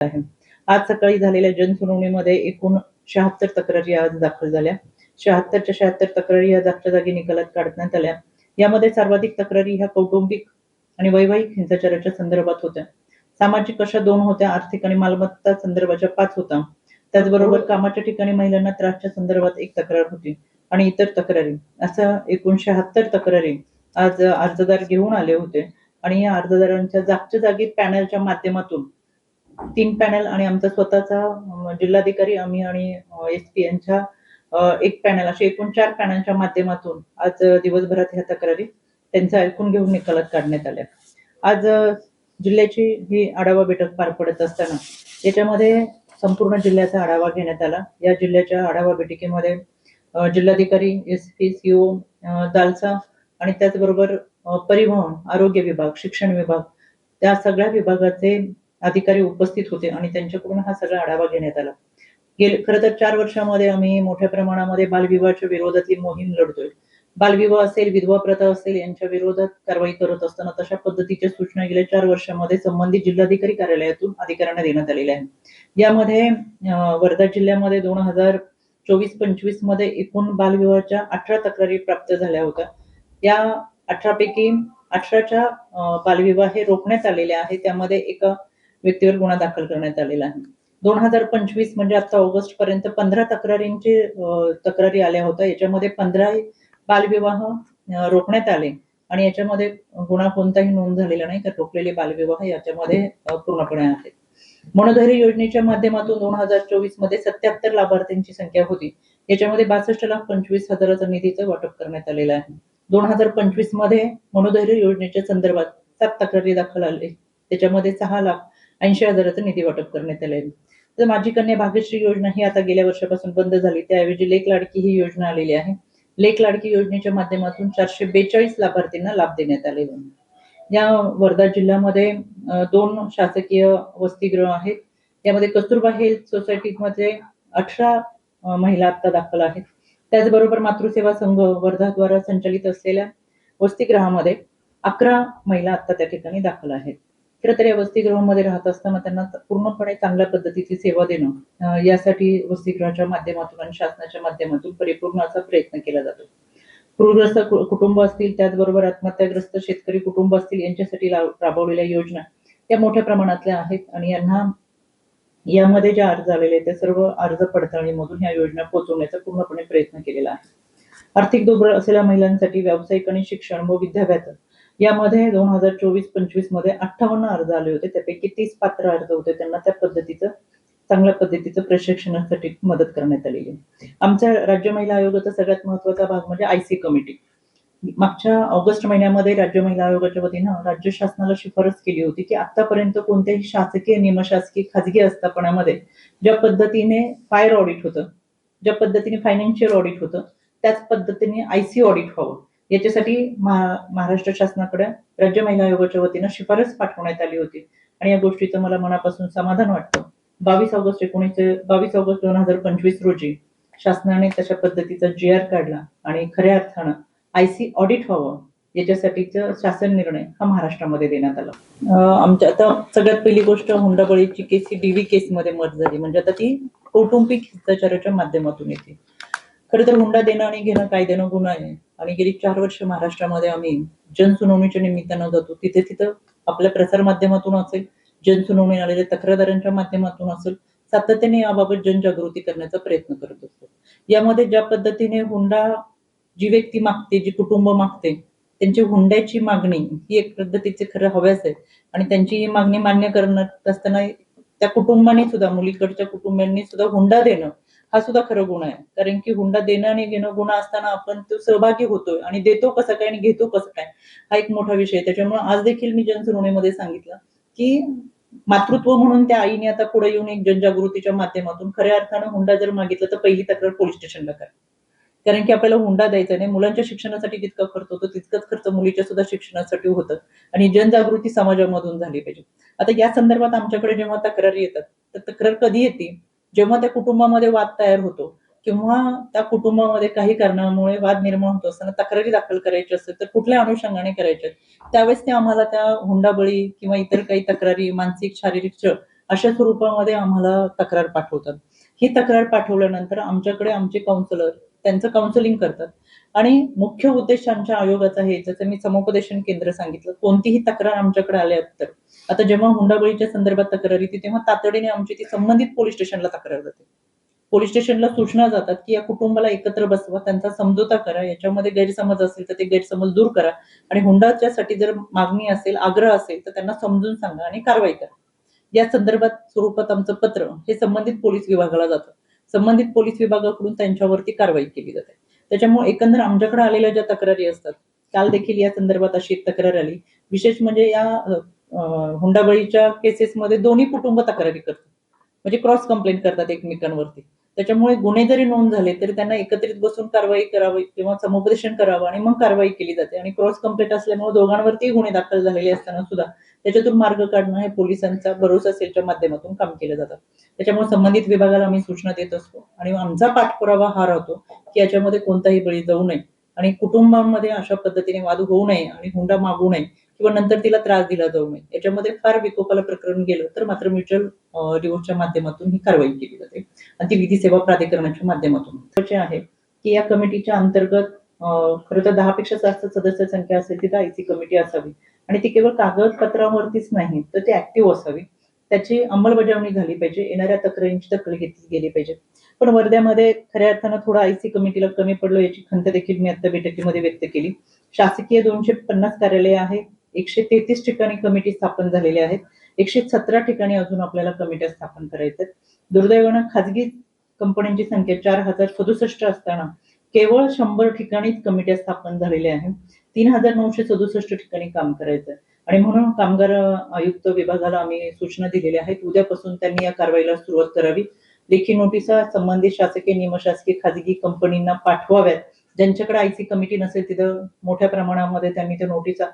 आहे. आज सकाळी झालेल्या जनसुनावणीमध्ये एकूण शहात्तर तक्रारी आज दाखल झाल्या. शहात्तरच्या शहात्तर तक्रारी या जागच्या जागी निकालात काढण्यात आल्या. यामध्ये सर्वाधिक तक्रारी ह्या कौटुंबिक आणि वैवाहिक हिंसाचाराच्या संदर्भात होत्या. सामाजिक अशा दोन होत्या आर्थिक आणि मालमत्ता संदर्भाच्या पाच होता त्याचबरोबर कामाच्या ठिकाणी महिलांना त्रासच्या संदर्भात एक तक्रार होती आणि इतर तक्रारी. अशा एकूण शहात्तर तक्रारी आज अर्जदार घेऊन आले होते आणि या अर्जदारांच्या जागच्या जागी पॅनलच्या माध्यमातून तीन पॅनल आणि आमचा स्वतःचा जिल्हाधिकारी आम्ही आणि एस पी यांच्या एक पॅनल असे एकूण चार पॅनलच्या माध्यमातून आज दिवसभरात ह्या तक्रारी त्यांचा ऐकून घेऊन निकालात काढण्यात आल्या. आज जिल्ह्याची ही आढावा बैठक पार पडत असताना याच्यामध्ये संपूर्ण जिल्ह्याचा आढावा घेण्यात आला. या जिल्ह्याच्या आढावा बैठकीमध्ये जिल्हाधिकारी एस पी सीओ दालसा आणि त्याचबरोबर परिवहन आरोग्य विभाग शिक्षण विभाग त्या सगळ्या विभागाचे अधिकारी उपस्थित होते आणि त्यांच्याकडून हा सगळा आढावा घेण्यात आला. गेले खरं तर चार वर्षामध्ये आम्ही मोठ्या प्रमाणामध्ये बालविवाहाच्या विरोधातली मोहीम लढतोय. बालविवाह असेल विधवा प्रथा असेल यांच्या विरोधात कारवाई करत असताना तशा पद्धतीच्या सूचना गेल्या चार वर्षामध्ये संबंधित जिल्हाधिकारी कार्यालयातून अधिकाऱ्यांना देण्यात आलेल्या आहेत. यामध्ये वर्धा जिल्ह्यामध्ये दोन हजार चोवीस पंचवीसमध्ये एकूण बालविवाहाच्या अठरा तक्रारी प्राप्त झाल्या होत्या. या अठरा पैकी अठराच्या बालविवाह हे रोखण्यात आलेले आहे. त्यामध्ये एका व्यक्तीवर गुन्हा दाखल करण्यात आलेला आहे. दोन हजार पंचवीस म्हणजे आता ऑगस्ट पर्यंत पंधरा तक्रारींची तक्रारी आल्या होत्या. याच्यामध्ये पंधरा बालविवाह रोखण्यात आले आणि याच्यामध्ये गुन्हा कोणताही नोंद झालेला नाही तर रोखलेले बालविवाह याच्यामध्ये पूर्णपणे आहेत. मनोधैर्य योजनेच्या माध्यमातून दोन हजार चोवीसमध्ये सत्याहत्तर लाभार्थ्यांची संख्या होती. याच्यामध्ये बासष्ट लाख पंचवीस हजाराचा निधीचं वाटप करण्यात आलेलं आहे. दोन हजार पंचवीसमध्ये मनोधैर्य योजनेच्या संदर्भात सात तक्रारी दाखल आले. त्याच्यामध्ये सहा लाख ऐंशी हजाराचं निधी वाटप करण्यात आले तर माझी कन्या भाग्यश्री योजना ही आता गेल्या वर्षापासून बंद झाली. त्याऐवजी लेख लाडकी ही योजना आलेली आहे. लेख लाडकी योजनेच्या माध्यमातून चारशे बेचाळीस लाभार्थींना लाभ देण्यात आलेला आहे या वर्धा जिल्ह्यामध्ये दोन शासकीय वसतिगृह आहेत. यामध्ये कस्तुरबा हेल्थ सोसायटीमध्ये अठरा महिला आता दाखल आहेत. त्याचबरोबर मातृसेवा संघ वर्धाद्वारा संचालित असलेल्या वसतिगृहामध्ये अकरा महिला आता त्या ठिकाणी दाखल आहेत. खरंतर या वसतिगृहामध्ये राहत असताना त्यांना पूर्णपणे चांगल्या पद्धतीची सेवा देणं यासाठी वसतिगृहाच्या माध्यमातून आणि शासनाच्या माध्यमातून परिपूर्ण असा प्रयत्न केला जातो. पूरग्रस्त कुटुंब असतील त्याचबरोबर आत्महत्याग्रस्त शेतकरी कुटुंब असतील यांच्यासाठी राबवलेल्या योजना त्या मोठ्या प्रमाणातल्या आहेत आणि यांना यामध्ये जे अर्ज आलेले आहेत, ते सर्व अर्ज पडताळणीमधून ह्या योजना पोहोचवण्याचा पूर्णपणे प्रयत्न केलेला आहे. आर्थिक दुर्बळ असलेल्या महिलांसाठी व्यावसायिक आणि शिक्षण व विद्याभ्यास यामध्ये दोन हजार चोवीस पंचवीसमध्ये अठ्ठावन्न अर्ज आले होते. त्यापैकी तीस पात्र अर्ज होते. त्यांना त्या पद्धतीचं चांगल्या पद्धतीचं प्रशिक्षणासाठी मदत करण्यात आलेली. आमच्या राज्य महिला आयोगाचा सगळ्यात महत्त्वाचा भाग म्हणजे आयसी कमिटी. मागच्या ऑगस्ट महिन्यामध्ये राज्य महिला आयोगाच्या वतीनं राज्य शासनाला शिफारस केली होती की आतापर्यंत कोणत्याही शासकीय निमशासकीय खाजगी आस्थापनामध्ये ज्या पद्धतीने फायर ऑडिट होतं ज्या पद्धतीने फायनान्शियल ऑडिट होतं त्याच पद्धतीने आयसी ऑडिट व्हावं. याच्यासाठी महाराष्ट्र शासनाकडे राज्य महिला आयोगाच्या वतीनं शिफारस पाठवण्यात आली होती. आणि या गोष्टीचं मला मनापासून समाधान वाटतं. बावीस ऑगस्ट एकोणीसशे बावीस ऑगस्ट दोन हजार पंचवीस रोजी शासनाने तशा पद्धतीचा जी आर काढला आणि खऱ्या अर्थानं आयसी ऑडिट व्हावं याच्यासाठीचा शासन निर्णय हा महाराष्ट्रामध्ये देण्यात आला. आमच्या आता सगळ्यात पहिली गोष्ट हुंडाबळीची केस ही डीव्ही केसमध्ये मत झाली. म्हणजे आता ती कौटुंबिक हिंसाचाराच्या माध्यमातून येते. खरं तर हुंडा देणं आणि घेणं कायद्यानं गुन्हा आहे. आणि गेली चार वर्ष महाराष्ट्रामध्ये आम्ही जनसुनावणीच्या निमित्तानं जातो. तिथे तिथं आपल्या प्रसार माध्यमातून असेल जनसुनावणी आलेल्या तक्रारदारांच्या माध्यमातून असेल सातत्याने याबाबत जनजागृती करण्याचा प्रयत्न करत असतो. यामध्ये ज्या पद्धतीने हुंडा जी व्यक्ती मागते जी कुटुंब मागते त्यांची हुंड्याची मागणी ही एक पद्धतीचे खरं हव्यास आहे. आणि त्यांची ही मागणी मान्य करत असताना त्या कुटुंबाने सुद्धा मुलीकडच्या कुटुंबांनी सुद्धा हुंडा देणं हा सुद्धा खरं गुण आहे. कारण की हुंडा देणं आणि घेणं गुन्हा असताना आपण तो सहभागी होतोय आणि देतो कसं काय आणि घेतो कसं काय हा एक मोठा विषय आहे. त्याच्यामुळे आज देखील मी जनसुनावणीमध्ये सांगितलं की मातृत्व म्हणून त्या आईने आता पुढे येऊन एक जनजागृतीच्या माध्यमातून खऱ्या अर्थानं हुंडा जर मागितला तर पहिली तक्रार पोलीस स्टेशनला करा. कारण की आपल्याला हुंडा द्यायचा नाही मुलांच्या शिक्षणासाठी जितका खर्च होतो तितकाच खर्च मुलीच्या सुद्धा शिक्षणासाठी होतं आणि जनजागृती समाजामधून झाली पाहिजे. आता या संदर्भात आमच्याकडे जेव्हा तक्रारी येतात तर तक्रार कधी येते? जेव्हा त्या कुटुंबामध्ये वाद तयार होतो किंवा त्या कुटुंबामध्ये काही कारणामुळे वाद निर्माण होत असताना तक्रारी दाखल करायची असते तर कुठल्या अनुषंगाने करायच्या त्यावेळेस ते आम्हाला त्या हुंडाबळी किंवा इतर काही तक्रारी मानसिक शारीरिक छळ अशा स्वरूपामध्ये आम्हाला तक्रार पाठवतात. ही तक्रार पाठवल्यानंतर आमच्याकडे आमचे काउन्सिलर त्यांचं काउन्सिलिंग करतात. आणि मुख्य उद्देश आमच्या आयोगाचा आहे. जसं मी समुपदेशन केंद्र सांगितलं. कोणतीही तक्रार आमच्याकडे आल्या तर. आता जेव्हा हुंडाबळीच्या संदर्भात तक्रार येते तेव्हा तातडीने आमची ती संबंधित पोलीस स्टेशनला तक्रार जाते. पोलीस स्टेशनला सूचना जातात की या कुटुंबाला एकत्र बसवा त्यांचा समझोता करा याच्यामध्ये गैरसमज असेल तर ते गैरसमज दूर करा. आणि हुंडाच्यासाठी जर मागणी असेल आग्रह असेल तर त्यांना समजून सांगा आणि कारवाई करा. या संदर्भात स्वरूपात आमचं पत्र हे संबंधित पोलीस विभागाला जातं. संबंधित पोलीस विभागाकडून त्यांच्यावरती कारवाई केली जाते. त्याच्यामुळे एकंदर आमच्याकडे आलेल्या ज्या तक्रारी असतात काल देखील या संदर्भात अशी एक तक्रार आली. विशेष म्हणजे या हुंडाबळीच्या केसेसमध्ये दोन्ही कुटुंब तक्रारी करतात. म्हणजे क्रॉस कंप्लेंट करतात एकमेकांवरती. त्याच्यामुळे गुन्हे जरी नोंद झाले तरी त्यांना एकत्रित बसून कारवाई करावी किंवा समुपदेशन करावं आणि मग कारवाई केली जाते. आणि क्रॉस कंप्लेंट असल्यामुळे दोघांवरती गुन्हे दाखल झालेले असताना सुद्धा त्याच्यातून मार्ग काढणं हे पोलिसांचा भरोसा सेलच्या माध्यमातून काम केलं जातं. त्याच्यामुळे संबंधित विभागाला आम्ही सूचना देत असतो. आणि आमचा पाठपुरावा हा राहतो की याच्यामध्ये कोणताही बळी जाऊ नये. आणि कुटुंबांमध्ये अशा पद्धतीने वाद होऊ नये आणि हुंडा मागू नये किंवा नंतर तिला त्रास दिला जाऊ नये. याच्यामध्ये फार विकोपाला प्रकरण गेलं तर मात्र म्युच्युअल डिवोर्सच्या माध्यमातून ही कारवाई केली जाते. आणि ती विधी सेवा प्राधिकरणाच्या माध्यमातून. आहे की या कमिटीच्या अंतर्गत खरं तर दहा पेक्षा जास्त सदस्य संख्या असेल तिथं आयसी कमिटी असावी. आणि ती केवळ कागदपत्रावरतीच नाही तर ती ऍक्टिव्ह असावी. त्याची अंमलबजावणी झाली पाहिजे येणाऱ्या तक्रारींची दखल घेतली गेली पाहिजे. पण वर्ध्यामध्ये खऱ्या अर्थानं थोडं आयसी कमिटीला कमी पडलं याची खंत देखील मी आता बैठकीमध्ये व्यक्त केली. शासकीय दोनशे पन्नास कार्यालय आहे एकशे तेहतीस ठिकाणी कमिटी स्थापन झालेल्या आहेत एकशे सतरा ठिकाणी अजून आपल्याला कमिट्या स्थापन करायच्या आहेत. दुर्दैवानं खाजगी कंपन्यांची संख्या चार हजार सदुसष्ट असताना केवळ शंभर ठिकाणीच कमिट्या स्थापन झालेल्या आहेत. तीन हजार नऊशे सदुसष्ट ठिकाणी काम करायचं आणि म्हणून कामगार आयुक्त विभागाला आम्ही सूचना दिलेल्या आहेत. उद्यापासून त्यांनी या कारवाईला सुरुवात करावी. लेखी नोटिसा संबंधित शासकीय निमशासकीय खाजगी कंपनींना पाठवाव्यात. ज्यांच्याकडे आयसी कमिटी नसेल तिथं मोठ्या प्रमाणामध्ये त्यांनी त्या नोटिसा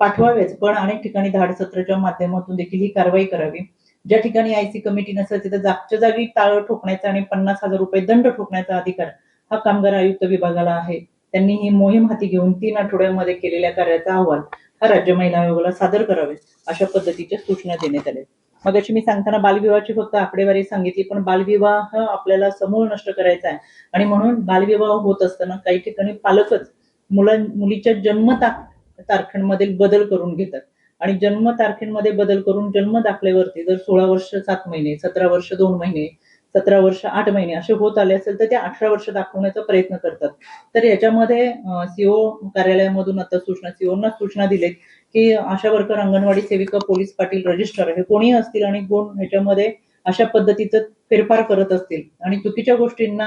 पाठवाव्याच पण अनेक ठिकाणी धाड सत्राच्या माध्यमातून देखील ही कारवाई करावी. ज्या ठिकाणी आयसी कमिटी नसेल तिथं जागच्या जागी टाळ ठोकण्याचा आणि पन्नास हजार रुपये दंड ठोकण्याचा अधिकार हा कामगार आयुक्त विभागाला आहे. त्यांनी ही मोहीम हाती घेऊन तीन आठवड्यामध्ये केलेल्या कार्याचा अहवाल हा राज्य महिला आयोगाला सादर करावे अशा पद्धतीच्या सूचना देण्यात आल्या. मग अशी मी सांगताना बालविवाहाची फक्त आकडेवारी सांगितली पण बालविवाह हा आपल्याला समूळ नष्ट करायचा आहे. आणि म्हणून बालविवाह होत असताना काही ठिकाणी पालकच मुलां मुलीच्या जन्म ता- बदल करून घेतात. आणि जन्म तारखेमध्ये बदल करून जन्म दाखल्यावरती जर सोळा वर्ष सात महिने सतरा वर्ष दोन महिने सतरा वर्ष आठ महिने असे होत आले असेल तर ते अठरा वर्ष दाखवण्याचा प्रयत्न करतात. तर याच्यामध्ये सीओ कार्यालयामधून आता सूचना सीओना सूचना दिलेत की आशा वर्कर अंगणवाडी सेविका पोलीस पाटील रजिस्टर हे कोणी असतील आणि कोण ह्याच्यामध्ये अशा पद्धतीचं फेरफार करत असतील आणि चुकीच्या गोष्टींना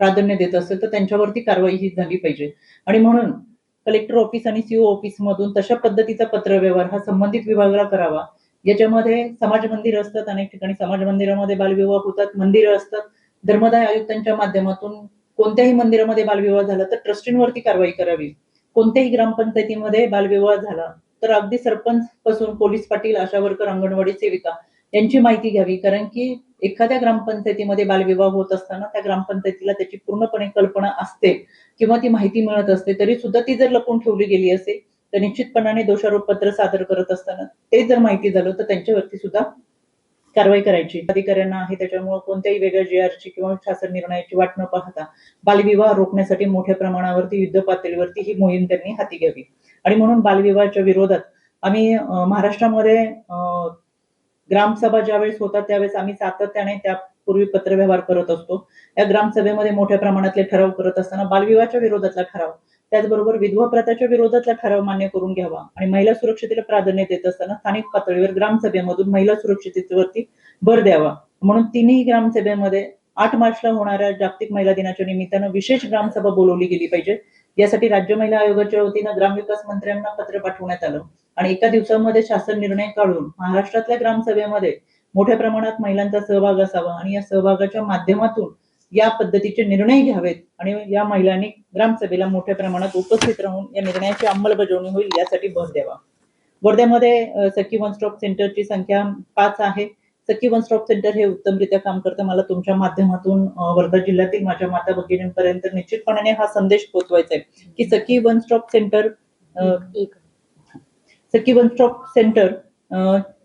प्राधान्य देत असतील तर त्यांच्यावरती कारवाई ही झाली पाहिजे. आणि म्हणून कलेक्टर ऑफिस आणि सीओ ऑफिस मधून तशा पद्धतीचा पत्रव्यवहार हा संबंधित विभागाला करावा. याच्यामध्ये समाज मंदिर असतात अनेक ठिकाणी समाज मंदिरामध्ये बालविवाह होतात मंदिरं असतात. धर्मदाय आयुक्तांच्या माध्यमातून कोणत्याही मंदिरामध्ये बालविवाह झाला तर ट्रस्टींवरती कारवाई करावी. कोणत्याही ग्रामपंचायतीमध्ये बालविवाह झाला तर अगदी सरपंच पासून police patil ASHA worker anganwadi सेविका यांची माहिती घ्यावी. कारण की एखाद्या ग्रामपंचायतीमध्ये बालविवाह होत असताना त्या ग्रामपंचायतीला त्याची पूर्णपणे कल्पना असते किंवा ती माहिती मिळत असते तरी सुद्धा ती जर लपून ठेवली गेली असेल तर निश्चितपणाने दोषारोप पत्र सादर करत असताना ते जर माहिती झालं तर त्यांच्यावरती सुद्धा कारवाई करायची. अधिकाऱ्यांना आहे त्याच्यामुळे कोणत्याही वेगळ्या जीआरची किंवा शासन निर्णयाची वाट न पाहता बालविवाह रोखण्यासाठी मोठ्या प्रमाणावरती युद्ध पातळीवरती ही मोहीम त्यांनी हाती घ्यावी. आणि म्हणून बालविवाहाच्या विरोधात आम्ही महाराष्ट्रामध्ये अं, ग्रामसभा ज्यावेळेस होतात त्यावेळेस आम्ही सातत्याने त्यापूर्वी पत्रव्यवहार करत असतो. या ग्रामसभेमध्ये मोठ्या प्रमाणातले ठराव करत असताना बालविवाहाच्या विरोधातला ठराव त्याचबरोबर विधवा प्रथाच्या विरोधातला ठराव मान्य करून घ्यावा. आणि महिला सुरक्षतेला प्राधान्य देत असताना स्थानिक पातळीवर ग्रामसभेमधून महिला सुरक्षिततेवरती भर द्यावा. म्हणून तिन्ही ग्रामसभेमध्ये आठ मार्चला होणाऱ्या जागतिक महिला दिनाच्या निमित्तानं विशेष ग्रामसभा बोलवली गेली पाहिजे. यासाठी राज्य महिला आयोगाच्या वतीनं ग्रामविकास मंत्र्यांना पत्र पाठवण्यात आलं. आणि एका दिवसामध्ये शासन निर्णय काढून महाराष्ट्रातल्या ग्रामसभेमध्ये मोठ्या प्रमाणात महिलांचा सहभाग असावा. आणि या सहभागाच्या माध्यमातून या पद्धतीचे निर्णय घ्यावेत आणि या महिलांनी ग्रामसभेला मोठ्या प्रमाणात उपस्थित राहून या निर्णयाची अंमलबजावणी होईल यासाठी भर द्यावा. वर्ध्यामध्ये सखी वन स्टॉप सेंटरची संख्या पाच आहे. सखी वन स्टॉप सेंटर हे उत्तमरित्या काम करतं. मला तुमच्या माध्यमातून वर्धा जिल्ह्यातील माझ्या माता भगिनींपर्यंत निश्चितपणाने हा संदेश पोहोचवायचा आहे की Sakhi one stop centre Sakhi one stop centre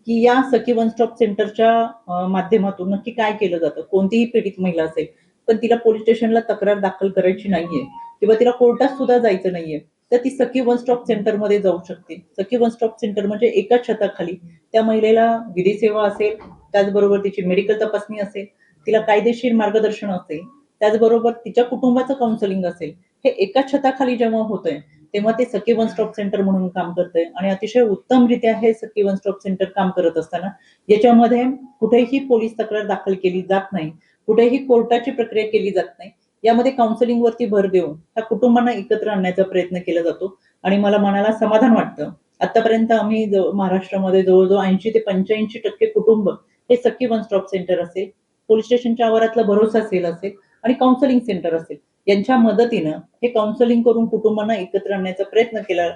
की या सखी वन स्टॉप सेंटरच्या माध्यमातून नक्की काय केलं जातं? कोणतीही पीडित महिला असेल पण तिला पोलीस स्टेशनला तक्रार दाखल करायची नाहीये. किंवा तिला कोर्टात सुद्धा जायचं नाहीये. तर ती सखी वन स्टॉप सेंटरमध्ये जाऊ शकते. सखी वन स्टॉप सेंटर म्हणजे एकाच छताखाली. त्या महिलेला विधी सेवा असेल त्याचबरोबर तिची मेडिकल तपासणी असेल तिला कायदेशीर मार्गदर्शन असेल त्याचबरोबर तिच्या कुटुंबाचं काउन्सिलिंग असेल. हे एकाच छताखाली जेव्हा होतंय तेव्हा ते सखी वन स्टॉप सेंटर म्हणून काम करतंय. आणि अतिशय उत्तमरित्या हे सखी वन स्टॉप सेंटर काम करत असताना याच्यामध्ये कुठेही पोलीस तक्रार दाखल केली जात नाही. कुठेही कोर्टाची प्रक्रिया केली जात नाही. यामध्ये काउन्सिलिंग वरती भर देऊन त्या कुटुंबांना एकत्र आणण्याचा प्रयत्न केला जातो. आणि मला मनाला समाधान वाटतं. आतापर्यंत आम्ही महाराष्ट्रामध्ये जवळजवळ ऐंशी ते पंच्याऐंशी टक्के कुटुंब हे सखी वन स्टॉप सेंटर असेल पोलीस स्टेशनच्या आवारातला भरोसा सेल असेल आणि काउन्सिलिंग सेंटर असेल. यांच्या मदतीनं हे काउन्सिलिंग करून कुटुंबांना एकत्र आणण्याचा प्रयत्न केला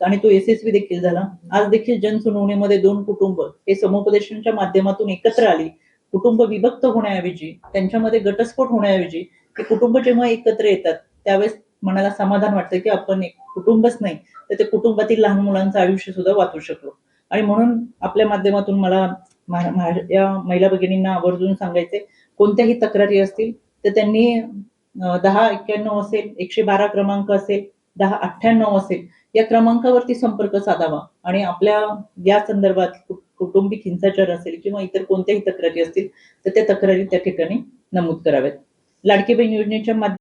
आणि तो यशस्वी देखील झाला. आज देखील जनसुनावणीमध्ये दोन कुटुंब हे समुपदेशनच्या माध्यमातून एकत्र आली. कुटुंब विभक्त होण्याऐवजी त्यांच्यामध्ये घटस्फोट होण्याऐवजी ते कुटुंब जेव्हा एकत्र येतात त्यावेळेस मनाला समाधान वाटतं की आपण एक कुटुंबच नाही तर ते कुटुंबातील लहान मुलांचं आयुष्य सुद्धा वाचू शकलो. आणि म्हणून आपल्या माध्यमातून मला या महिला भगिनींना आवर्जून सांगायचे कोणत्याही तक्रारी असतील तर त्यांनी दहा एक्क्याण्णव असेल एकशे बारा क्रमांक असेल दहा अठ्ठ्याण्णव असेल या क्रमांकावरती संपर्क साधावा. आणि आपल्या या संदर्भात कौटुंबिक हिंसाचार असेल किंवा इतर कोणत्याही तक्रारी असतील तर त्या तक्रारी त्या ठिकाणी नमूद कराव्यात. लाडकी बहीण योजनेच्या माध्यमातून